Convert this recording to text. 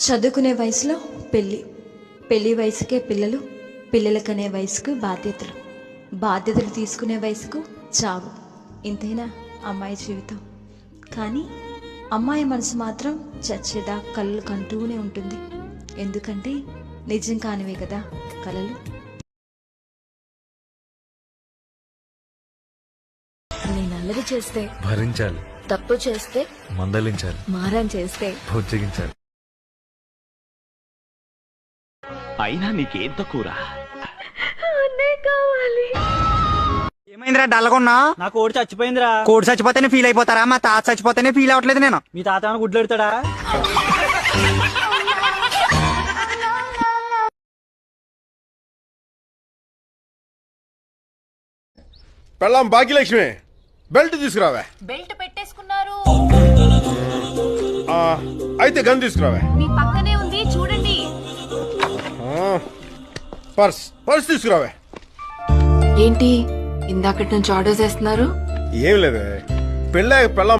చదువుకునే వయసులో పెళ్ళి. పెళ్ళి వయసుకే పిల్లలు పిల్లలకనే వయసుకు బాధ్యతలు. బాధ్యతలు తీసుకునే వయసుకు చావు. ఇంతేనా అమ్మాయి జీవితం? కానీ అమ్మాయి మనసు మాత్రం చచ్చేదా కళ్ళు కంటూనే ఉంటుంది. ఎందుకంటే నిజం కానివే కదా కలలు. నేను అల్లరి చేస్తే భరించాలి. తప్పు చేస్తే మందలించాలి. మారం చేస్తే అయినా నీకేం తక్కువరా ఏమైందిరా డల్లగొన్నా? నా కోడి చచ్చిపోయిందిరా. కోడి చచ్చిపోతేనే ఫీల్ అయిపోతారా? మా తాత చచ్చిపోతేనే ఫీల్ అవ్వట్లేదు నేను. మీ తాత ఏమైనా గుడ్లు పెళ్ళాం భాగ్యలక్ష్మి. బెల్ట్ తీసుకురావే. బెల్ట్ పెట్టేసుకున్నారు. ఆ, అయితే గన్ తీసుకురావే. మీ పక్కనే పర్స్. పర్స్ తీసుకురావే. ఏంటి? ఇందాకటి నుంచి ఆర్డర్స్ వేస్తున్నారు ఏం లేదే. పెళ్ళాక పెళ్ళాం